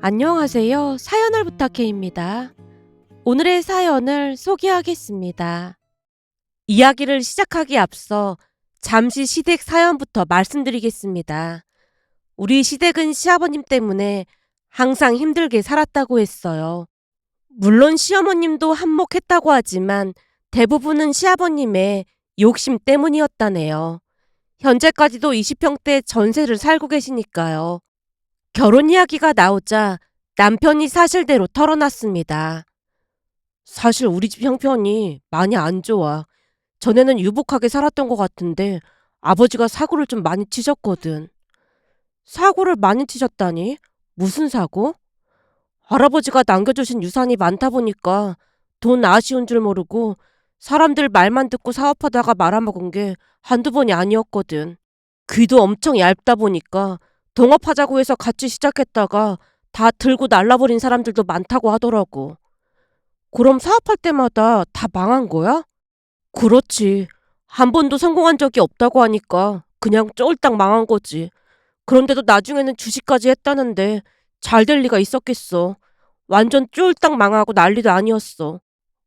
안녕하세요. 사연을 부탁해입니다. 오늘의 사연을 소개하겠습니다. 이야기를 시작하기 앞서 잠시 시댁 사연부터 말씀드리겠습니다. 우리 시댁은 시아버님 때문에 항상 힘들게 살았다고 했어요. 물론 시어머님도 한몫했다고 하지만 대부분은 시아버님의 욕심 때문이었다네요. 현재까지도 20평대 전세를 살고 계시니까요. 결혼 이야기가 나오자 남편이 사실대로 털어놨습니다. 사실 우리 집 형편이 많이 안 좋아. 전에는 유복하게 살았던 것 같은데 아버지가 사고를 좀 많이 치셨거든. 사고를 많이 치셨다니? 무슨 사고? 할아버지가 남겨주신 유산이 많다 보니까 돈 아쉬운 줄 모르고 사람들 말만 듣고 사업하다가 말아먹은 게 한두 번이 아니었거든. 귀도 엄청 얇다 보니까 동업하자고 해서 같이 시작했다가 다 들고 날라버린 사람들도 많다고 하더라고. 그럼 사업할 때마다 다 망한 거야? 그렇지. 한 번도 성공한 적이 없다고 하니까 그냥 쫄딱 망한 거지. 그런데도 나중에는 주식까지 했다는데 잘 될 리가 있었겠어. 완전 쫄딱 망하고 난리도 아니었어.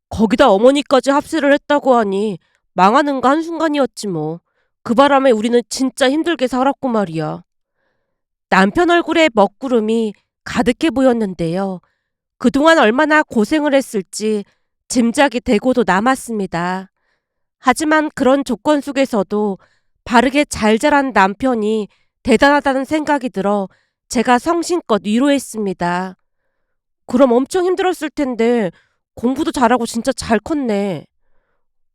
거기다 어머니까지 합세를 했다고 하니 망하는 거 한순간이었지 뭐. 그 바람에 우리는 진짜 힘들게 살았고 말이야. 남편 얼굴에 먹구름이 가득해 보였는데요. 그동안 얼마나 고생을 했을지 짐작이 되고도 남았습니다. 하지만 그런 조건 속에서도 바르게 잘 자란 남편이 대단하다는 생각이 들어 제가 성심껏 위로했습니다. 그럼 엄청 힘들었을 텐데 공부도 잘하고 진짜 잘 컸네.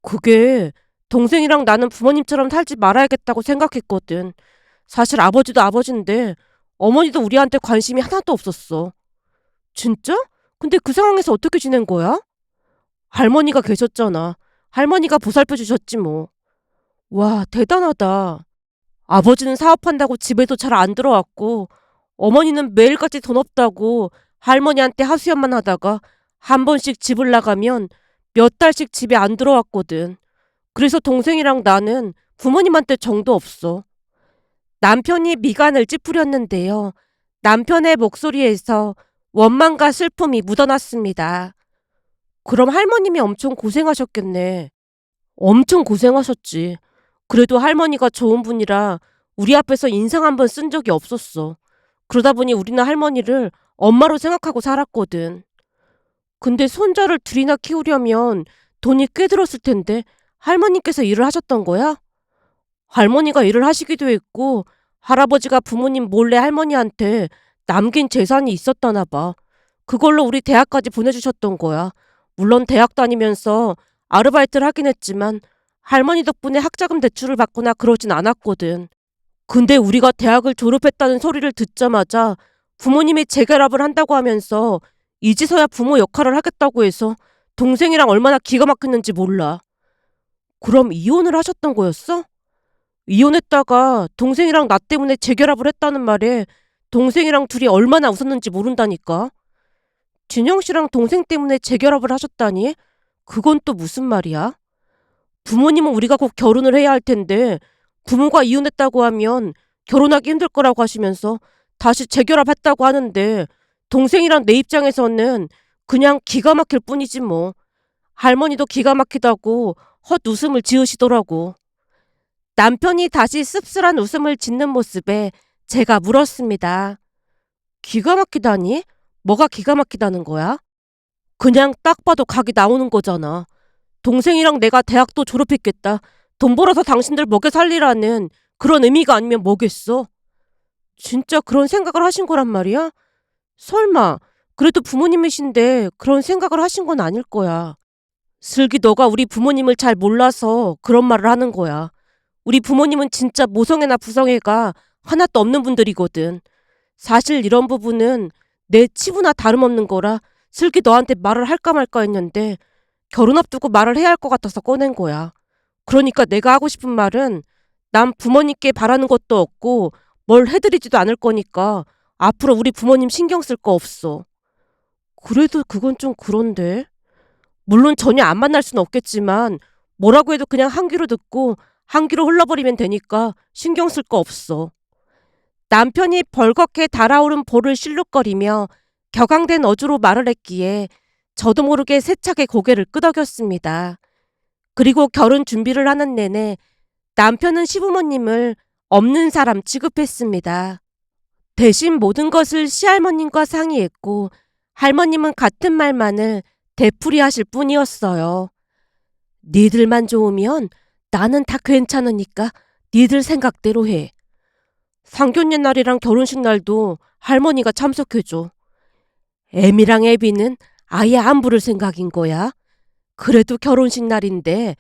그게 동생이랑 나는 부모님처럼 살지 말아야겠다고 생각했거든. 사실 아버지도 아버지인데 어머니도 우리한테 관심이 하나도 없었어. 진짜? 근데 그 상황에서 어떻게 지낸 거야? 할머니가 계셨잖아. 할머니가 보살펴 주셨지 뭐. 와, 대단하다. 아버지는 사업한다고 집에도 잘 안 들어왔고, 어머니는 매일같이 돈 없다고 할머니한테 하수연만 하다가 한 번씩 집을 나가면 몇 달씩 집에 안 들어왔거든. 그래서 동생이랑 나는 부모님한테 정도 없어. 남편이 미간을 찌푸렸는데요. 남편의 목소리에서 원망과 슬픔이 묻어났습니다. 그럼 할머님이 엄청 고생하셨겠네. 엄청 고생하셨지. 그래도 할머니가 좋은 분이라 우리 앞에서 인상 한 번 쓴 적이 없었어. 그러다 보니 우리는 할머니를 엄마로 생각하고 살았거든. 근데 손자를 둘이나 키우려면 돈이 꽤 들었을 텐데 할머니께서 일을 하셨던 거야? 할머니가 일을 하시기도 했고 할아버지가 부모님 몰래 할머니한테 남긴 재산이 있었다나 봐. 그걸로 우리 대학까지 보내주셨던 거야. 물론 대학 다니면서 아르바이트를 하긴 했지만 할머니 덕분에 학자금 대출을 받거나 그러진 않았거든. 근데 우리가 대학을 졸업했다는 소리를 듣자마자 부모님이 재결합을 한다고 하면서 이제서야 부모 역할을 하겠다고 해서 동생이랑 얼마나 기가 막혔는지 몰라. 그럼 이혼을 하셨던 거였어? 이혼했다가 동생이랑 나 때문에 재결합을 했다는 말에 동생이랑 둘이 얼마나 웃었는지 모른다니까. 진영 씨랑 동생 때문에 재결합을 하셨다니? 그건 또 무슨 말이야? 부모님은 우리가 곧 결혼을 해야 할 텐데 부모가 이혼했다고 하면 결혼하기 힘들 거라고 하시면서 다시 재결합했다고 하는데 동생이랑 내 입장에서는 그냥 기가 막힐 뿐이지 뭐. 할머니도 기가 막히다고 헛웃음을 지으시더라고. 남편이 다시 씁쓸한 웃음을 짓는 모습에 제가 물었습니다. 기가 막히다니? 뭐가 기가 막히다는 거야? 그냥 딱 봐도 각이 나오는 거잖아. 동생이랑 내가 대학도 졸업했겠다. 돈 벌어서 당신들 먹여 살리라는 그런 의미가 아니면 뭐겠어? 진짜 그런 생각을 하신 거란 말이야? 설마, 그래도 부모님이신데 그런 생각을 하신 건 아닐 거야. 슬기 너가 우리 부모님을 잘 몰라서 그런 말을 하는 거야. 우리 부모님은 진짜 모성애나 부성애가 하나도 없는 분들이거든. 사실 이런 부분은 내 치부나 다름없는 거라 슬기 너한테 말을 할까 말까 했는데 결혼 앞두고 말을 해야 할 것 같아서 꺼낸 거야. 그러니까 내가 하고 싶은 말은 난 부모님께 바라는 것도 없고 뭘 해드리지도 않을 거니까 앞으로 우리 부모님 신경 쓸 거 없어. 그래도 그건 좀 그런데. 물론 전혀 안 만날 수는 없겠지만 뭐라고 해도 그냥 한 귀로 듣고 한 귀로 흘러버리면 되니까 신경 쓸 거 없어. 남편이 벌겋게 달아오른 볼을 실룩거리며 격앙된 어조로 말을 했기에 저도 모르게 세차게 고개를 끄덕였습니다. 그리고 결혼 준비를 하는 내내 남편은 시부모님을 없는 사람 취급했습니다. 대신 모든 것을 시할머님과 상의했고 할머님은 같은 말만을 되풀이하실 뿐이었어요. 니들만 좋으면 나는 다 괜찮으니까 니들 생각대로 해. 상견례 날이랑 결혼식 날도 할머니가 참석해줘. 애미랑 애비는 아예 안 부를 생각인 거야. 그래도 결혼식 날인데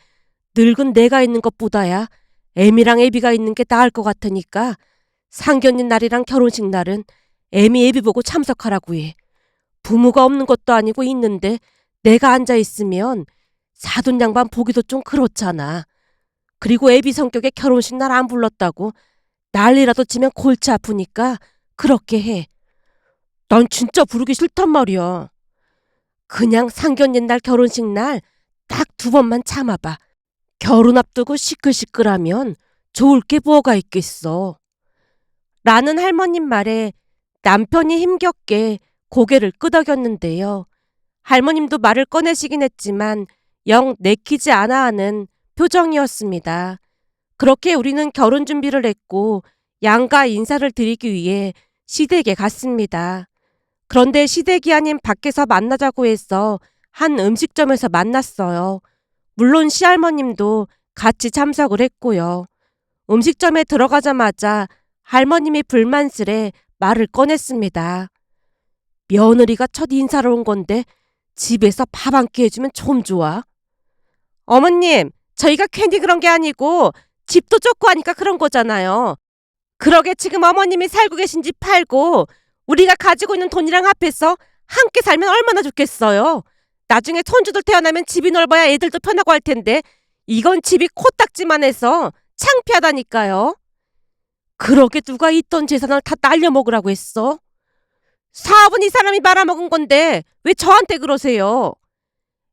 늙은 내가 있는 것보다야 애미랑 애비가 있는 게 나을 것 같으니까 상견례 날이랑 결혼식 날은 애미 애비 보고 참석하라고 해. 부모가 없는 것도 아니고 있는데 내가 앉아 있으면 사돈 양반 보기도 좀 그렇잖아. 그리고 애비 성격에 결혼식 날 안 불렀다고 난리라도 치면 골치 아프니까 그렇게 해. 난 진짜 부르기 싫단 말이야. 그냥 상견례 날 결혼식 날 딱 두 번만 참아봐. 결혼 앞두고 시끌시끌하면 좋을 게 뭐가 있겠어. 라는 할머님 말에 남편이 힘겹게 고개를 끄덕였는데요. 할머님도 말을 꺼내시긴 했지만 영 내키지 않아 하는 표정이었습니다. 그렇게 우리는 결혼 준비를 했고 양가 인사를 드리기 위해 시댁에 갔습니다. 그런데 시댁이 아닌 밖에서 만나자고 해서 한 음식점에서 만났어요. 물론 시할머님도 같이 참석을 했고요. 음식점에 들어가자마자 할머님이 불만스레 말을 꺼냈습니다. 며느리가 첫 인사를 온 건데 집에서 밥한끼 해주면 좀 좋아. 어머님, 저희가 괜히 그런 게 아니고 집도 좁고 하니까 그런 거잖아요. 그러게 지금 어머님이 살고 계신 집 팔고 우리가 가지고 있는 돈이랑 합해서 함께 살면 얼마나 좋겠어요. 나중에 손주들 태어나면 집이 넓어야 애들도 편하고 할 텐데 이건 집이 코딱지만 해서 창피하다니까요. 그러게 누가 있던 재산을 다 날려 먹으라고 했어? 사업은 이 사람이 말아먹은 건데 왜 저한테 그러세요?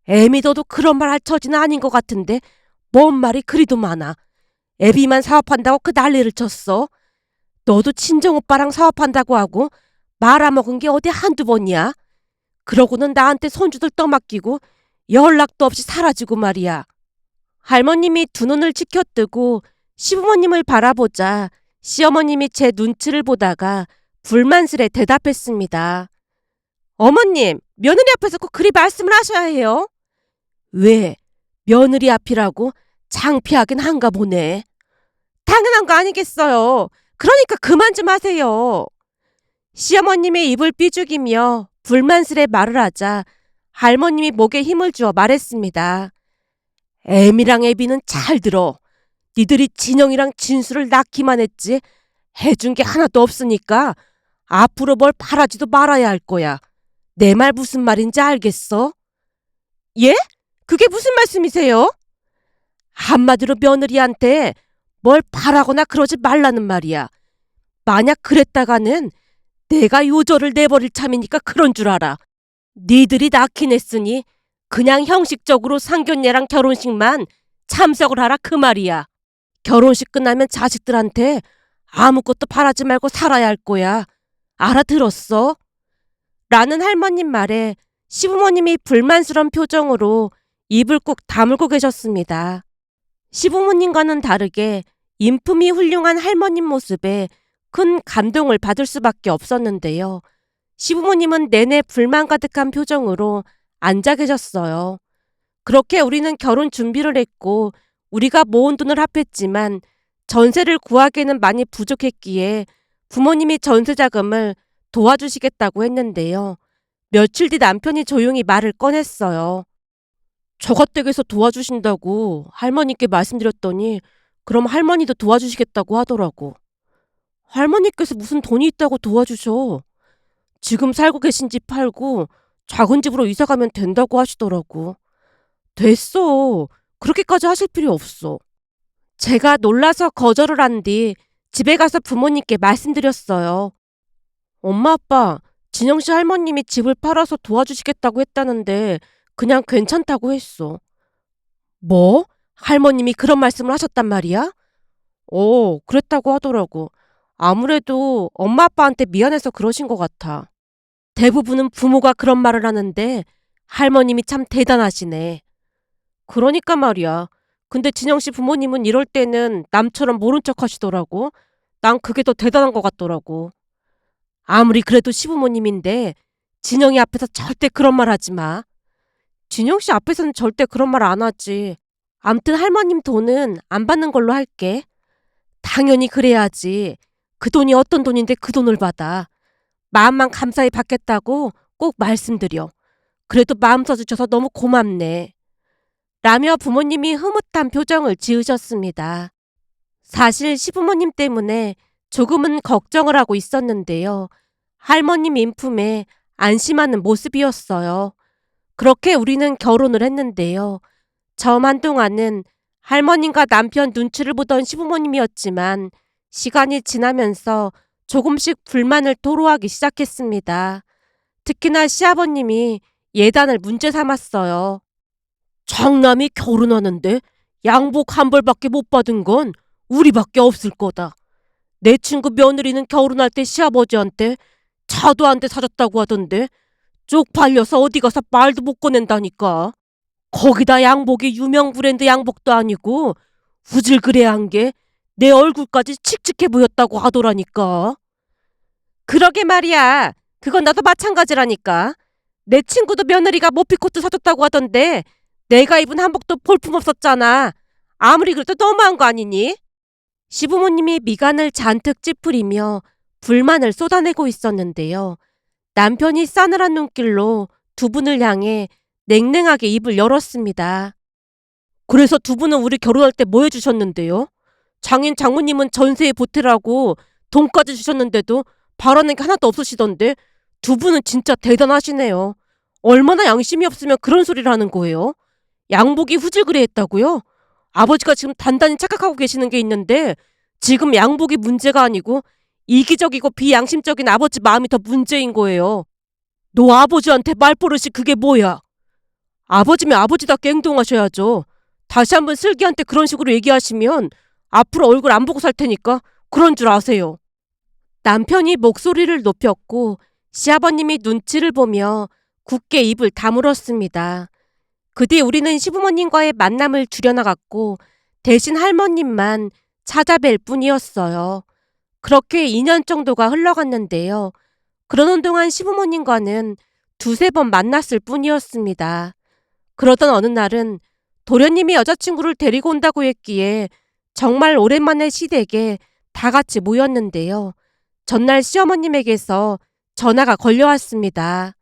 애미도도 그런 말 할 처지는 아닌 것 같은데 뭔 말이 그리도 많아. 애비만 사업한다고 그 난리를 쳤어. 너도 친정오빠랑 사업한다고 하고 말아먹은 게 어디 한두 번이야. 그러고는 나한테 손주들 떠맡기고 연락도 없이 사라지고 말이야. 할머님이 두 눈을 치켜뜨고 시부모님을 바라보자 시어머님이 제 눈치를 보다가 불만스레 대답했습니다. 어머님, 며느리 앞에서 꼭 그리 말씀을 하셔야 해요. 왜? 며느리 앞이라고 창피하긴 한가 보네. 당연한 거 아니겠어요. 그러니까 그만 좀 하세요. 시어머님의 입을 삐죽이며 불만스레 말을 하자 할머님이 목에 힘을 주어 말했습니다. 애미랑 애비는 잘 들어. 니들이 진영이랑 진수를 낳기만 했지 해준 게 하나도 없으니까 앞으로 뭘 바라지도 말아야 할 거야. 내 말 무슨 말인지 알겠어? 예? 그게 무슨 말씀이세요? 한마디로 며느리한테 뭘 바라거나 그러지 말라는 말이야. 만약 그랬다가는 내가 요절을 내버릴 참이니까 그런 줄 알아. 니들이 낳긴 했으니 그냥 형식적으로 상견례랑 결혼식만 참석을 하라 그 말이야. 결혼식 끝나면 자식들한테 아무것도 바라지 말고 살아야 할 거야. 알아들었어? 라는 할머님 말에 시부모님이 불만스러운 표정으로 입을 꾹 다물고 계셨습니다. 시부모님과는 다르게 인품이 훌륭한 할머님 모습에 큰 감동을 받을 수밖에 없었는데요. 시부모님은 내내 불만 가득한 표정으로 앉아 계셨어요. 그렇게 우리는 결혼 준비를 했고 우리가 모은 돈을 합했지만 전세를 구하기에는 많이 부족했기에 부모님이 전세 자금을 도와주시겠다고 했는데요. 며칠 뒤 남편이 조용히 말을 꺼냈어요. 저가댁에서 도와주신다고 할머니께 말씀드렸더니 그럼 할머니도 도와주시겠다고 하더라고. 할머니께서 무슨 돈이 있다고 도와주셔. 지금 살고 계신 집 팔고 작은 집으로 이사 가면 된다고 하시더라고. 됐어. 그렇게까지 하실 필요 없어. 제가 놀라서 거절을 한 뒤 집에 가서 부모님께 말씀드렸어요. 엄마 아빠, 진영 씨 할머님이 집을 팔아서 도와주시겠다고 했다는데 그냥 괜찮다고 했어. 뭐? 할머님이 그런 말씀을 하셨단 말이야? 어, 그랬다고 하더라고. 아무래도 엄마 아빠한테 미안해서 그러신 것 같아. 대부분은 부모가 그런 말을 하는데 할머님이 참 대단하시네. 그러니까 말이야. 근데 진영 씨 부모님은 이럴 때는 남처럼 모른 척 하시더라고. 난 그게 더 대단한 것 같더라고. 아무리 그래도 시부모님인데 진영이 앞에서 절대 그런 말 하지 마. 진영 씨 앞에서는 절대 그런 말 안 하지. 암튼 할머님 돈은 안 받는 걸로 할게. 당연히 그래야지. 그 돈이 어떤 돈인데 그 돈을 받아. 마음만 감사히 받겠다고 꼭 말씀드려. 그래도 마음 써주셔서 너무 고맙네. 라며 부모님이 흐뭇한 표정을 지으셨습니다. 사실 시부모님 때문에 조금은 걱정을 하고 있었는데요. 할머님 인품에 안심하는 모습이었어요. 그렇게 우리는 결혼을 했는데요. 처음 한동안은 할머님과 남편 눈치를 보던 시부모님이었지만 시간이 지나면서 조금씩 불만을 토로하기 시작했습니다. 특히나 시아버님이 예단을 문제 삼았어요. 장남이 결혼하는데 양복 한 벌밖에 못 받은 건 우리밖에 없을 거다. 내 친구 며느리는 결혼할 때 시아버지한테 차도 한 대 사줬다고 하던데 쪽팔려서 어디 가서 말도 못 꺼낸다니까. 거기다 양복이 유명 브랜드 양복도 아니고 후질그레한 게 내 얼굴까지 칙칙해 보였다고 하더라니까. 그러게 말이야. 그건 나도 마찬가지라니까. 내 친구도 며느리가 모피코트 사줬다고 하던데 내가 입은 한복도 볼품없었잖아. 아무리 그래도 너무한 거 아니니? 시부모님이 미간을 잔뜩 찌푸리며 불만을 쏟아내고 있었는데요. 남편이 싸늘한 눈길로 두 분을 향해 냉랭하게 입을 열었습니다. 그래서 두 분은 우리 결혼할 때 뭐 해주셨는데요? 장인 장모님은 전세에 보태라고 돈까지 주셨는데도 바라는 게 하나도 없으시던데 두 분은 진짜 대단하시네요. 얼마나 양심이 없으면 그런 소리를 하는 거예요? 양복이 후질그레 했다고요? 아버지가 지금 단단히 착각하고 계시는 게 있는데 지금 양복이 문제가 아니고 이기적이고 비양심적인 아버지 마음이 더 문제인 거예요. 너 아버지한테 말버릇이 그게 뭐야? 아버지면 아버지답게 행동하셔야죠. 다시 한번 슬기한테 그런 식으로 얘기하시면 앞으로 얼굴 안 보고 살 테니까 그런 줄 아세요. 남편이 목소리를 높였고 시아버님이 눈치를 보며 굳게 입을 다물었습니다. 그 뒤 우리는 시부모님과의 만남을 줄여나갔고 대신 할머님만 찾아뵐 뿐이었어요. 그렇게 2년 정도가 흘러갔는데요. 그러는 동안 시부모님과는 두세 번 만났을 뿐이었습니다. 그러던 어느 날은 도련님이 여자친구를 데리고 온다고 했기에 정말 오랜만에 시댁에 다 같이 모였는데요. 전날 시어머님에게서 전화가 걸려왔습니다.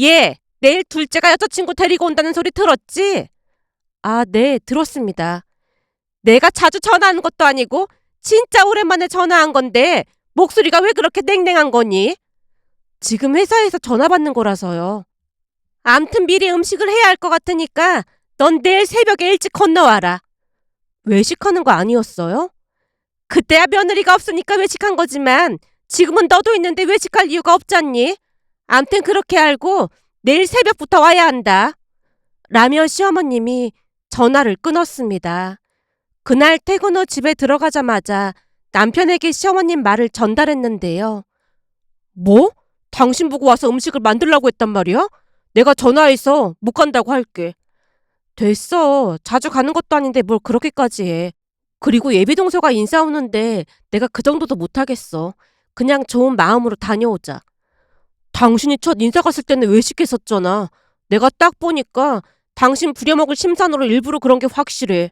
예, 내일 둘째가 여자친구 데리고 온다는 소리 들었지? 아, 네, 들었습니다. 내가 자주 전화하는 것도 아니고 진짜 오랜만에 전화한 건데 목소리가 왜 그렇게 냉랭한 거니? 지금 회사에서 전화 받는 거라서요. 암튼 미리 음식을 해야 할 것 같으니까 넌 내일 새벽에 일찍 건너와라. 외식하는 거 아니었어요? 그때야 며느리가 없으니까 외식한 거지만 지금은 너도 있는데 외식할 이유가 없잖니? 암튼 그렇게 알고 내일 새벽부터 와야 한다. 라며 시어머님이 전화를 끊었습니다. 그날 퇴근 후 집에 들어가자마자 남편에게 시어머님 말을 전달했는데요. 뭐? 당신 보고 와서 음식을 만들라고 했단 말이야? 내가 전화해서 못 간다고 할게. 됐어. 자주 가는 것도 아닌데 뭘 그렇게까지 해. 그리고 예비동서가 인사 오는데 내가 그 정도도 못하겠어. 그냥 좋은 마음으로 다녀오자. 당신이 첫 인사 갔을 때는 외식했었잖아. 내가 딱 보니까 당신 부려먹을 심산으로 일부러 그런 게 확실해.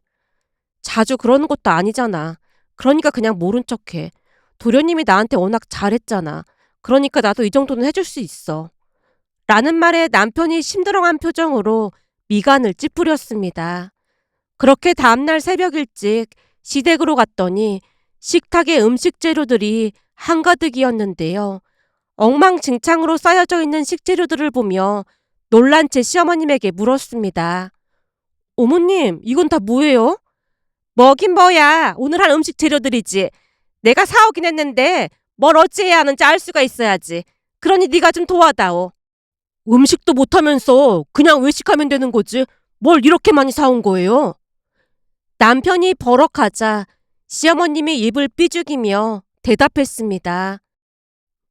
자주 그러는 것도 아니잖아. 그러니까 그냥 모른 척해. 도련님이 나한테 워낙 잘했잖아. 그러니까 나도 이 정도는 해줄 수 있어. 라는 말에 남편이 심드렁한 표정으로 미간을 찌푸렸습니다. 그렇게 다음날 새벽 일찍 시댁으로 갔더니 식탁에 음식 재료들이 한가득이었는데요. 엉망진창으로 쌓여져 있는 식재료들을 보며 놀란 채 시어머님에게 물었습니다. 어머님, 이건 다 뭐예요? 뭐긴 뭐야. 오늘 한 음식 재료들이지. 내가 사오긴 했는데 뭘 어찌해야 하는지 알 수가 있어야지. 그러니 네가 좀 도와다오. 음식도 못하면서 그냥 외식하면 되는 거지. 뭘 이렇게 많이 사온 거예요? 남편이 버럭하자 시어머님이 입을 삐죽이며 대답했습니다.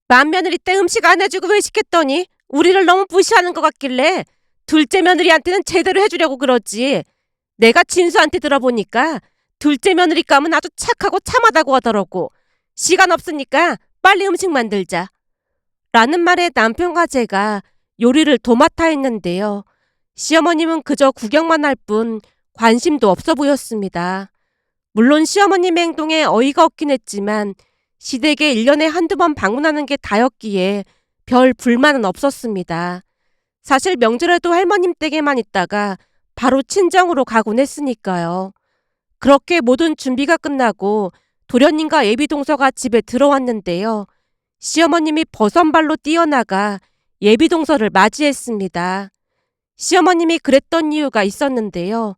맏며느리 때 음식 안 해주고 외식했더니 우리를 너무 무시하는 것 같길래 둘째 며느리한테는 제대로 해주려고 그러지. 내가 진수한테 들어보니까 둘째 며느리 감은 아주 착하고 참하다고 하더라고. 시간 없으니까 빨리 음식 만들자. 라는 말에 남편과 제가 요리를 도맡아 했는데요. 시어머님은 그저 구경만 할 뿐 관심도 없어 보였습니다. 물론 시어머님의 행동에 어이가 없긴 했지만 시댁에 1년에 한두 번 방문하는 게 다였기에 별 불만은 없었습니다. 사실 명절에도 할머님 댁에만 있다가 바로 친정으로 가곤 했으니까요. 그렇게 모든 준비가 끝나고 도련님과 예비 동서가 집에 들어왔는데요. 시어머님이 버선발로 뛰어나가 예비 동서를 맞이했습니다. 시어머님이 그랬던 이유가 있었는데요.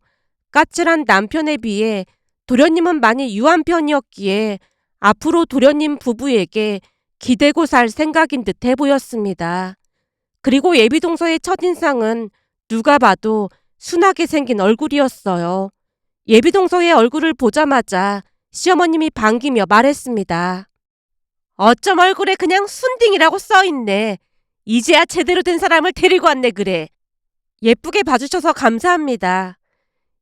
까칠한 남편에 비해 도련님은 많이 유한 편이었기에 앞으로 도련님 부부에게 기대고 살 생각인 듯해 보였습니다. 그리고 예비 동서의 첫인상은 누가 봐도 순하게 생긴 얼굴이었어요. 예비동서의 얼굴을 보자마자 시어머님이 반기며 말했습니다. 어쩜 얼굴에 그냥 순딩이라고 써있네. 이제야 제대로 된 사람을 데리고 왔네 그래. 예쁘게 봐주셔서 감사합니다.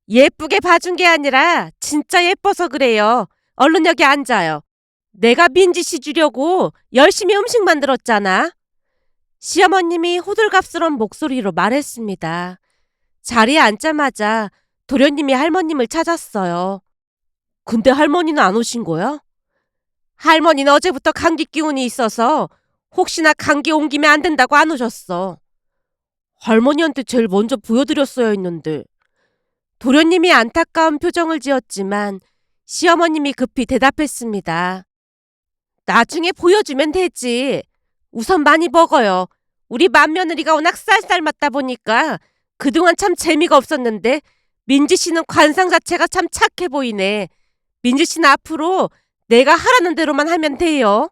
예쁘게 봐준 게 아니라 진짜 예뻐서 그래요. 얼른 여기 앉아요. 내가 민지 씨 주려고 열심히 음식 만들었잖아. 시어머님이 호들갑스러운 목소리로 말했습니다. 자리에 앉자마자 도련님이 할머님을 찾았어요. 근데 할머니는 안 오신 거야? 할머니는 어제부터 감기 기운이 있어서 혹시나 감기 옮기면 안 된다고 안 오셨어. 할머니한테 제일 먼저 보여드렸어야 했는데. 도련님이 안타까운 표정을 지었지만 시어머님이 급히 대답했습니다. 나중에 보여주면 되지. 우선 많이 먹어요. 우리 맏며느리가 워낙 쌀쌀 맞다 보니까 그동안 참 재미가 없었는데 민지 씨는 관상 자체가 참 착해 보이네. 민지 씨는 앞으로 내가 하라는 대로만 하면 돼요.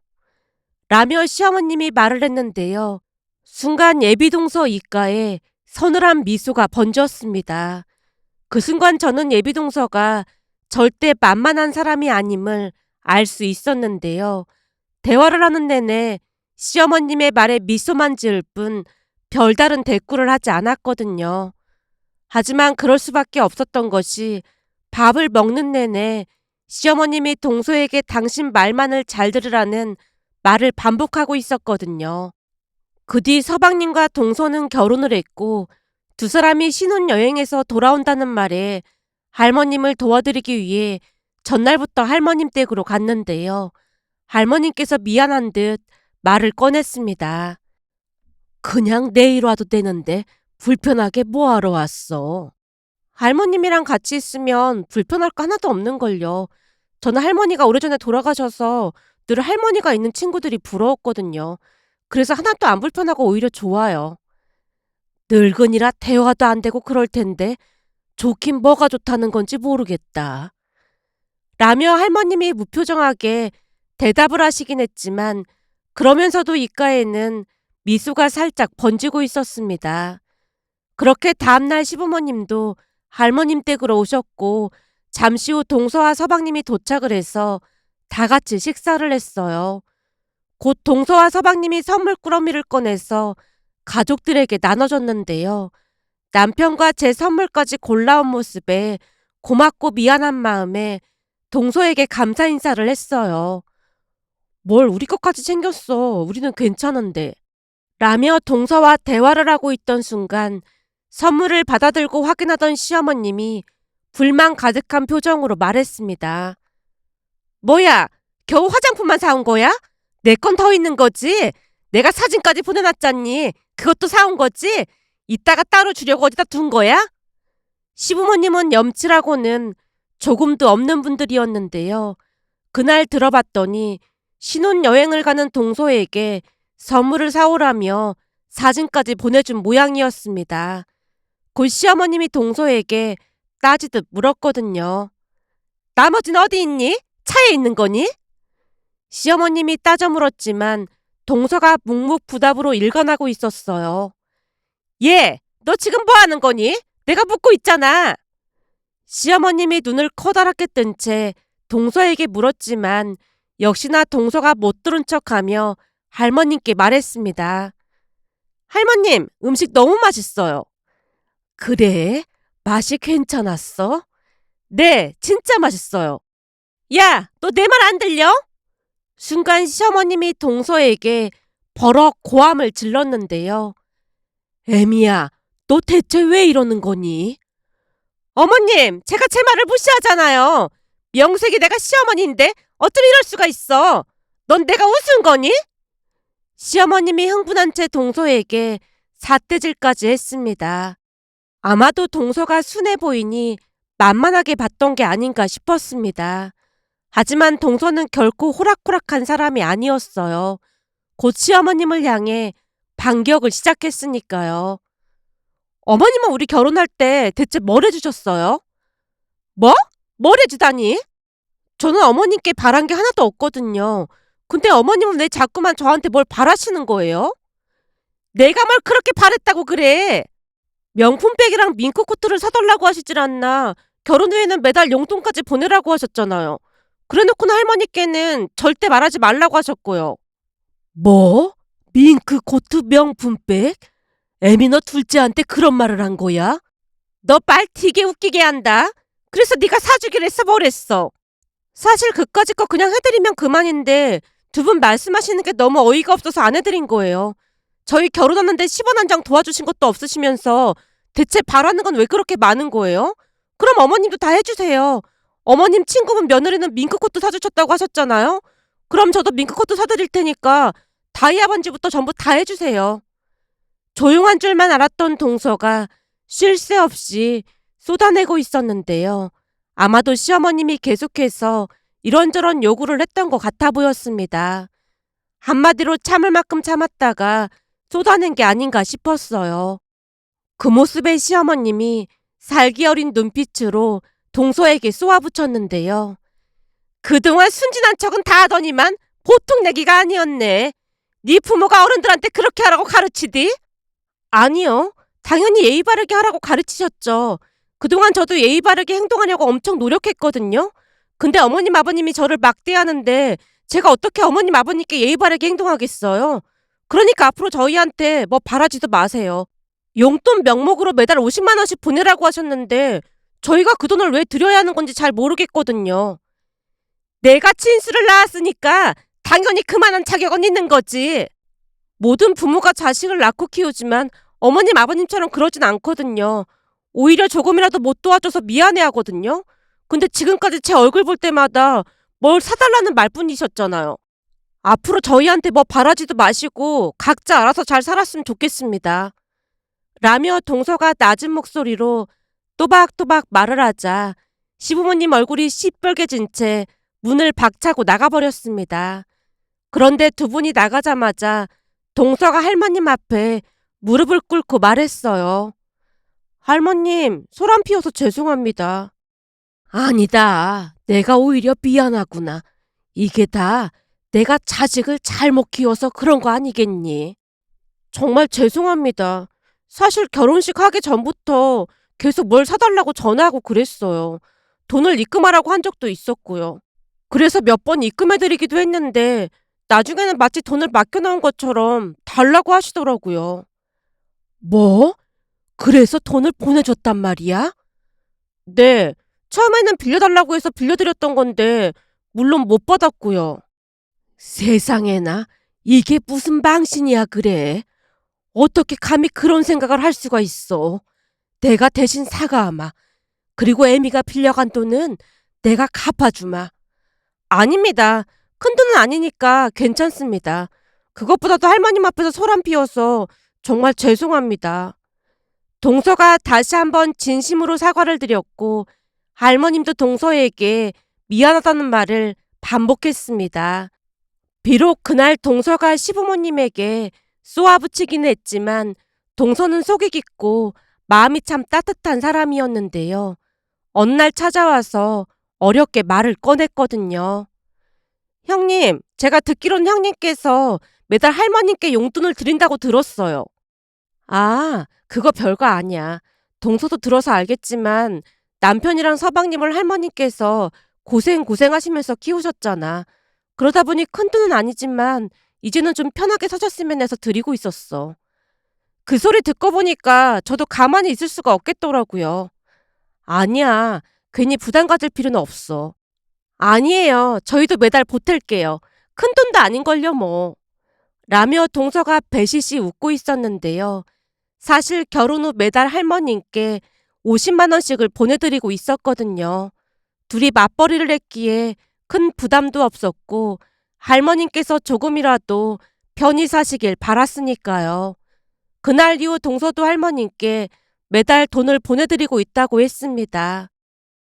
라며 시어머님이 말을 했는데요. 순간 예비동서 입가에 서늘한 미소가 번졌습니다. 그 순간 저는 예비동서가 절대 만만한 사람이 아님을 알 수 있었는데요. 대화를 하는 내내 시어머님의 말에 미소만 지을 뿐 별다른 대꾸를 하지 않았거든요. 하지만 그럴 수밖에 없었던 것이 밥을 먹는 내내 시어머님이 동서에게 당신 말만을 잘 들으라는 말을 반복하고 있었거든요. 그 뒤 서방님과 동서는 결혼을 했고 두 사람이 신혼여행에서 돌아온다는 말에 할머님을 도와드리기 위해 전날부터 할머님 댁으로 갔는데요. 할머님께서 미안한 듯 말을 꺼냈습니다. 그냥 내일 와도 되는데 불편하게 뭐하러 왔어? 할머님이랑 같이 있으면 불편할 거 하나도 없는걸요. 저는 할머니가 오래전에 돌아가셔서 늘 할머니가 있는 친구들이 부러웠거든요. 그래서 하나도 안 불편하고 오히려 좋아요. 늙은이라 대화도 안 되고 그럴 텐데 좋긴 뭐가 좋다는 건지 모르겠다. 라며 할머님이 무표정하게 대답을 하시긴 했지만 그러면서도 입가에는 미소가 살짝 번지고 있었습니다. 그렇게 다음날 시부모님도 할머님 댁으로 오셨고 잠시 후 동서와 서방님이 도착을 해서 다 같이 식사를 했어요. 곧 동서와 서방님이 선물 꾸러미를 꺼내서 가족들에게 나눠줬는데요. 남편과 제 선물까지 골라온 모습에 고맙고 미안한 마음에 동서에게 감사 인사를 했어요. 뭘 우리 것까지 챙겼어. 우리는 괜찮은데. 라며 동서와 대화를 하고 있던 순간 선물을 받아들고 확인하던 시어머님이 불만 가득한 표정으로 말했습니다. 뭐야, 겨우 화장품만 사온 거야? 내 건 더 있는 거지? 내가 사진까지 보내놨잖니. 그것도 사온 거지? 이따가 따로 주려고 어디다 둔 거야? 시부모님은 염치라고는 조금도 없는 분들이었는데요. 그날 들어봤더니 신혼여행을 가는 동서에게 선물을 사오라며 사진까지 보내준 모양이었습니다. 곧 시어머님이 동서에게 따지듯 물었거든요. 나머진 어디 있니? 차에 있는 거니? 시어머님이 따져 물었지만 동서가 묵묵부답으로 일관하고 있었어요. 예, 너 지금 뭐 하는 거니? 내가 묻고 있잖아. 시어머님이 눈을 커다랗게 뜬 채 동서에게 물었지만 역시나 동서가 못 들은 척하며 할머님께 말했습니다. 할머님, 음식 너무 맛있어요. 그래? 맛이 괜찮았어? 네, 진짜 맛있어요. 야, 너 내 말 안 들려? 순간 시어머님이 동서에게 버럭 고함을 질렀는데요. 애미야, 너 대체 왜 이러는 거니? 어머님, 제가 제 말을 무시하잖아요. 명색이 내가 시어머니인데 어쩜 이럴 수가 있어? 넌 내가 웃은 거니? 시어머님이 흥분한 채 동서에게 삿대질까지 했습니다. 아마도 동서가 순해 보이니 만만하게 봤던 게 아닌가 싶었습니다. 하지만 동서는 결코 호락호락한 사람이 아니었어요. 곧 시어머님을 향해 반격을 시작했으니까요. 어머님은 우리 결혼할 때 대체 뭘 해주셨어요? 뭐? 뭘 해주다니? 저는 어머님께 바란 게 하나도 없거든요. 근데 어머님은 왜 자꾸만 저한테 뭘 바라시는 거예요? 내가 뭘 그렇게 바랬다고 그래? 명품백이랑 밍크 코트를 사달라고 하시질 않나. 결혼 후에는 매달 용돈까지 보내라고 하셨잖아요. 그래놓고는 할머니께는 절대 말하지 말라고 하셨고요. 뭐? 밍크 코트 명품백? 애미 너 둘째한테 그런 말을 한 거야? 너 말 되게 웃기게 한다. 그래서 네가 사주기로 했어 뭐랬어. 사실 그까짓 거 그냥 해드리면 그만인데 두 분 말씀하시는 게 너무 어이가 없어서 안 해드린 거예요. 저희 결혼하는데 10원 한 장 도와주신 것도 없으시면서 대체 바라는 건 왜 그렇게 많은 거예요? 그럼 어머님도 다 해주세요. 어머님 친구분 며느리는 밍크코트 사주셨다고 하셨잖아요. 그럼 저도 밍크코트 사드릴 테니까 다이아 반지부터 전부 다 해주세요. 조용한 줄만 알았던 동서가 쉴 새 없이 쏟아내고 있었는데요. 아마도 시어머님이 계속해서 이런저런 요구를 했던 것 같아 보였습니다. 한마디로 참을 만큼 참았다가 쏟아낸 게 아닌가 싶었어요. 그 모습에 시어머님이 살기 어린 눈빛으로 동서에게 쏘아붙였는데요. 그동안 순진한 척은 다 하더니만 보통 내기가 아니었네. 네 부모가 어른들한테 그렇게 하라고 가르치디? 아니요. 당연히 예의 바르게 하라고 가르치셨죠. 그동안 저도 예의 바르게 행동하려고 엄청 노력했거든요. 근데 어머님 아버님이 저를 막대하는데 제가 어떻게 어머님 아버님께 예의 바르게 행동하겠어요? 그러니까 앞으로 저희한테 뭐 바라지도 마세요. 용돈 명목으로 매달 50만 원씩 보내라고 하셨는데 저희가 그 돈을 왜 드려야 하는 건지 잘 모르겠거든요. 내가 친수를 낳았으니까 당연히 그만한 자격은 있는 거지. 모든 부모가 자식을 낳고 키우지만 어머님 아버님처럼 그러진 않거든요. 오히려 조금이라도 못 도와줘서 미안해 하거든요. 근데 지금까지 제 얼굴 볼 때마다 뭘 사달라는 말뿐이셨잖아요. 앞으로 저희한테 뭐 바라지도 마시고 각자 알아서 잘 살았으면 좋겠습니다. 라며 동서가 낮은 목소리로 또박또박 말을 하자 시부모님 얼굴이 시뻘개진 채 문을 박차고 나가버렸습니다. 그런데 두 분이 나가자마자 동서가 할머님 앞에 무릎을 꿇고 말했어요. 할머님, 소란 피워서 죄송합니다. 아니다. 내가 오히려 미안하구나. 이게 다 내가 자식을 잘못 키워서 그런 거 아니겠니? 정말 죄송합니다. 사실 결혼식 하기 전부터 계속 뭘 사달라고 전화하고 그랬어요. 돈을 입금하라고 한 적도 있었고요. 그래서 몇 번 입금해드리기도 했는데 나중에는 마치 돈을 맡겨놓은 것처럼 달라고 하시더라고요. 뭐? 그래서 돈을 보내줬단 말이야? 네. 처음에는 빌려달라고 해서 빌려드렸던 건데 물론 못 받았고요. 세상에나 이게 무슨 망신이야 그래. 어떻게 감히 그런 생각을 할 수가 있어. 내가 대신 사과하마. 그리고 애미가 빌려간 돈은 내가 갚아주마. 아닙니다. 큰 돈은 아니니까 괜찮습니다. 그것보다도 할머님 앞에서 소란 피워서 정말 죄송합니다. 동서가 다시 한번 진심으로 사과를 드렸고 할머님도 동서에게 미안하다는 말을 반복했습니다. 비록 그날 동서가 시부모님에게 쏘아붙이긴 했지만 동서는 속이 깊고 마음이 참 따뜻한 사람이었는데요. 어느 날 찾아와서 어렵게 말을 꺼냈거든요. 형님, 제가 듣기로는 형님께서 매달 할머님께 용돈을 드린다고 들었어요. 아, 그거 별거 아니야. 동서도 들어서 알겠지만 남편이랑 서방님을 할머님께서 고생 고생하시면서 키우셨잖아. 그러다 보니 큰 돈은 아니지만 이제는 좀 편하게 사셨으면 해서 드리고 있었어. 그 소리 듣고 보니까 저도 가만히 있을 수가 없겠더라고요. 아니야. 괜히 부담 가질 필요는 없어. 아니에요. 저희도 매달 보탤게요. 큰 돈도 아닌걸요, 뭐. 라며 동서가 배시시 웃고 있었는데요. 사실 결혼 후 매달 할머님께 50만원씩을 보내드리고 있었거든요. 둘이 맞벌이를 했기에 큰 부담도 없었고, 할머님께서 조금이라도 편히 사시길 바랐으니까요. 그날 이후 동서도 할머님께 매달 돈을 보내드리고 있다고 했습니다.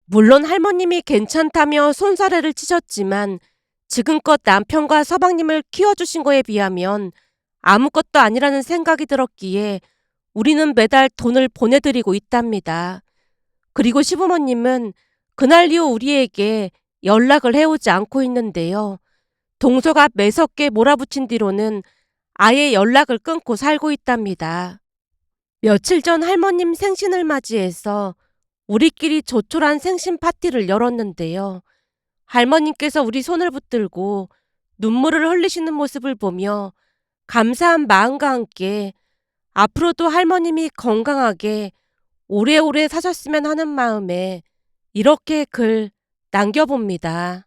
물론 할머님이 괜찮다며 손사래를 치셨지만 지금껏 남편과 서방님을 키워주신 거에 비하면 아무것도 아니라는 생각이 들었기에 우리는 매달 돈을 보내드리고 있답니다. 그리고 시부모님은 그날 이후 우리에게 연락을 해오지 않고 있는데요. 동서가 매섭게 몰아붙인 뒤로는 아예 연락을 끊고 살고 있답니다. 며칠 전 할머님 생신을 맞이해서 우리끼리 조촐한 생신 파티를 열었는데요. 할머님께서 우리 손을 붙들고 눈물을 흘리시는 모습을 보며 감사한 마음과 함께 앞으로도 할머님이 건강하게 오래오래 사셨으면 하는 마음에 이렇게 글 남겨봅니다.